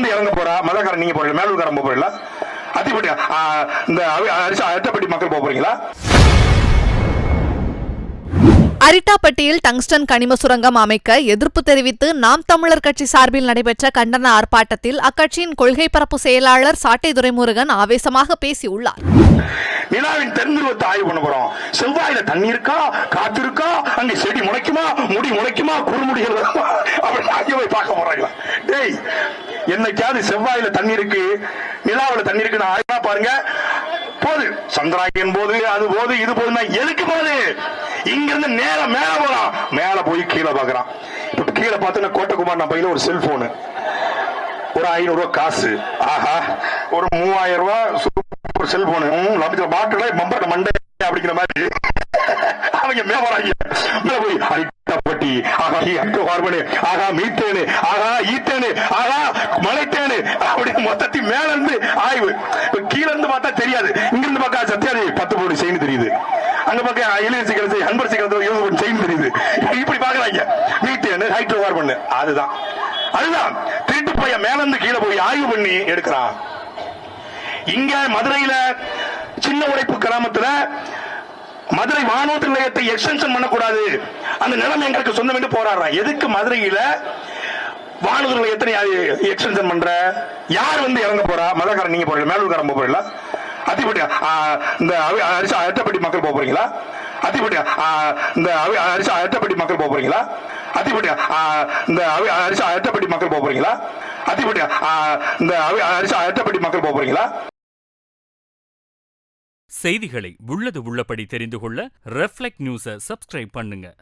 இருந்து இறங்க போறா மதக்காரன் நீங்க போறீங்களா மேலூர்காரன் போறீங்களா? அத்திப்பட்டி இந்த அவி- அரிசி அட்டப்பட்டி மக்கள் போறீங்களா? அரிட்டாப்பட்டியில் டங்ஸ்டன் கனிம சுரங்கம் அமைக்க எதிர்ப்பு தெரிவித்து நாம் தமிழர் கட்சி சார்பில் நடைபெற்ற கண்டன ஆர்ப்பாட்டத்தில் அக்கட்சியின் கொள்கை பரப்பு செயலாளர் சாட்டை துரைமுருகன் ஆவேசமாக பேசியுள்ளார். நிலாவின் தென்துருவத்தை ஆய்வு பண்ண போறோம். செவ்வாயில தண்ணி இருக்கா? காத்து இருக்கா? அங்க செடி முளைக்குமா? முடி முளைக்குமா? குறுமுடிகள் அப்படி ஆகியவை பார்க்க போறாங்களா? டேய் என்னைக்காவது செவ்வாயில தண்ணி இருக்கு நிலாவுல தண்ணி இருக்குன்னு ஆய்வா பாருங்க. போது. சந்திராயன் போது அது போது இது போதுன்னா எதுக்கு போகுது இங்க இருந்து நேர மேல போறான் மேல போய் கீழே பாக்குறான். இப்ப கீழே பார்த்தோன்னா கோட்டகுமார் நான் பையில ஒரு செல்போனு ஒரு ஐநூறு ரூபாய் காசு. ஆஹா. ஒரு மூவாயிரம் ரூபாய் சூப்பர் செல்போனு லபிச்ச பாட்டுல மம்பட்ட மண்டை அப்படிங்கிற மாதிரி. அவங்க மேவராங்க போய் அரிட்டப்பட்டி ஆகா அரிட்ட ஹார்மோனு ஆகா மீத்தேனு ஆகா ஈத்தேனு ஆகா மொத்தத்தி மேல இருந்து ஆய்வு. இப்ப கீழ இருந்து பார்த்தா தெரியாது. இங்க இருந்து பார்த்தா சத்தியாதி பத்து போடு செயின் தெரியுது. அங்க பக்கம் இளைய சீக்கிரம் அன்பர் சீக்கிரத்தில் செயின் தெரியுது. இப்படி பாக்குறாங்க மீத்தேனு ஹைட்ரோ பண்ணு அதுதான். அதுதான். திருட்டு போய் மேல இருந்து கீழே போய் ஆய்வு பண்ணி எடுக்கிறான் இங்க மதுரையில சின்ன உடைப்பு கிராமத்துல மதுரை வானூர்தி நிலையத்தை எக்ஸ்டென்ஷன் பண்ணக்கூடாது. அந்த நிலம் எங்களுக்கு சொந்தம் என்று போராடுறான் எதுக்கு மதுரையில வானூர்தி எத்தனை எக்ஸ்டென்ஷன் பண்ற? யார் வந்து இறங்க போறா? மதக்காரன் நீங்க போறீங்களா? மேலூர்காரன் போக போறீங்களா? அத்திப்பட்டி இந்த அரிசா அட்டப்பட்டி மக்கள் போக போறீங்களா? அத்திப்பட்டி இந்த அவி- அட்டப்பட்டி மக்கள் போக போறீங்களா? அத்திப்பட்டி இந்த அவி- அட்டப்பட்டி மக்கள் போக போறீங்களா? அத்திப்பட்டி இந்த அவி- அட்டப்பட்டி மக்கள் போக போறீங்களா? செய்திகளை உள்ளது உள்ளபடி தெரிந்து கொள்ள ரெஃப்ளெக்ட் நியூஸை சப்ஸ்கிரைப் பண்ணுங்க.